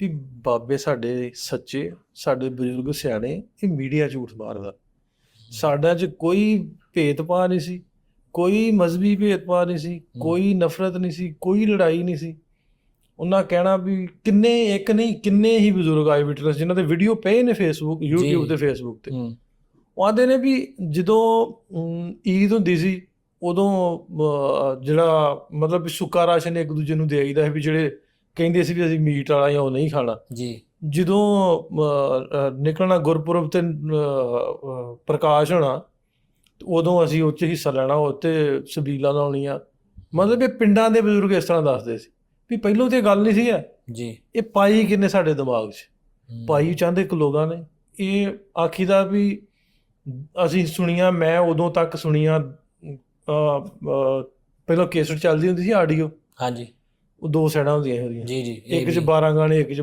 ਵੀ ਬਾਬੇ ਸਾਡੇ ਸੱਚੇ ਸਾਡੇ ਬਜ਼ੁਰਗ ਸਿਆਣੇ ਇਹ ਮੀਡੀਆ ਝੂਠ ਮਾਰਦਾ। ਸਾਡਾ 'ਚ ਕੋਈ ਭੇਦਭਾਵ ਨਹੀਂ ਸੀ ਕੋਈ ਮਜ਼ਹਬੀ ਭੇਦਭਾਵ ਨਹੀਂ ਸੀ ਕੋਈ ਨਫ਼ਰਤ ਨਹੀਂ ਸੀ ਕੋਈ ਲੜਾਈ ਨਹੀਂ ਸੀ। ਉਹਨਾਂ ਕਹਿਣਾ ਵੀ ਕਿੰਨੇ ਇੱਕ ਨਹੀਂ ਕਿੰਨੇ ਹੀ ਬਜ਼ੁਰਗ ਆਏ ਵਿਟਨੈਸ ਜਿਨ੍ਹਾਂ ਦੇ ਵੀਡੀਓ ਪਏ ਨੇ ਫੇਸਬੁੱਕ YouTube ਤੇ ਫੇਸਬੁੱਕ ਤੇ। ਹੂੰ। ਉਹ ਆਂਦੇ ਨੇ ਵੀ ਜਦੋਂ ਈਦ ਹੁੰਦੀ ਸੀ ਉਦੋਂ ਜਿਹੜਾ ਮਤਲਬ ਸੁੱਕਾ ਰਾਸ਼ਨ ਇੱਕ ਦੂਜੇ ਨੂੰ ਦੇਈਦਾ ਸੀ ਵੀ ਜਿਹੜੇ ਕਹਿੰਦੇ ਸੀ ਵੀ ਅਸੀਂ ਮੀਟ ਵਾਲਾ ਜਾਂ ਉਹ ਨਹੀਂ ਖਾਣਾ। ਜੀ। ਜਦੋਂ ਅਹ, ਅਹ, ਨਿਕਲਣਾ ਗੁਰਪੁਰਬ ਤੇ ਅਹ, ਅਹ, ਪ੍ਰਕਾਸ਼ ਹੋਣਾ ਤੇ ਉਦੋਂ ਅਸੀਂ ਉੱਚ ਹਿੱਸਾ ਲੈਣਾ ਉੱਤੇ ਸਬੀਲਾਂ ਲਾਉਣੀਆਂ। ਮਤਲਬ ਇਹ ਪਿੰਡਾਂ ਦੇ ਬਜ਼ੁਰਗ ਇਸ ਤਰ੍ਹਾਂ ਦੱਸਦੇ ਸੀ। ਵੀ ਪਹਿਲੋਂ ਤੇ ਗੱਲ ਨਹੀਂ ਸੀ ਹੈ। ਜੀ। ਇਹ ਪਾਈ ਕਿੰਨੇ ਸਾਡੇ ਦਿਮਾਗ 'ਚ। ਹੂੰ, ਭਾਈ ਚੰਦ ਇੱਕ ਲੋਕਾਂ ਨੇ। ਇਹ ਆਖੀਦਾ ਵੀ ਅਸੀਂ ਸੁਣੀਆਂ ਮੈਂ ਉਦੋਂ ਤੱਕ ਸੁਣੀਆਂ ਪਹਿਲਾਂ ਕੇਸਟ ਚੱਲਦੀ ਹੁੰਦੀ ਸੀ ਆਡੀਓ। ਹਾਂਜੀ। ਉਹ ਦੋ ਸਾਈਡਾਂ ਹੁੰਦੀਆਂ ਸੀ ਉਹਦੀਆਂ। ਜੀ ਜੀ ਇੱਕ 'ਚ 12 ਗਾਣੇ ਇੱਕ 'ਚ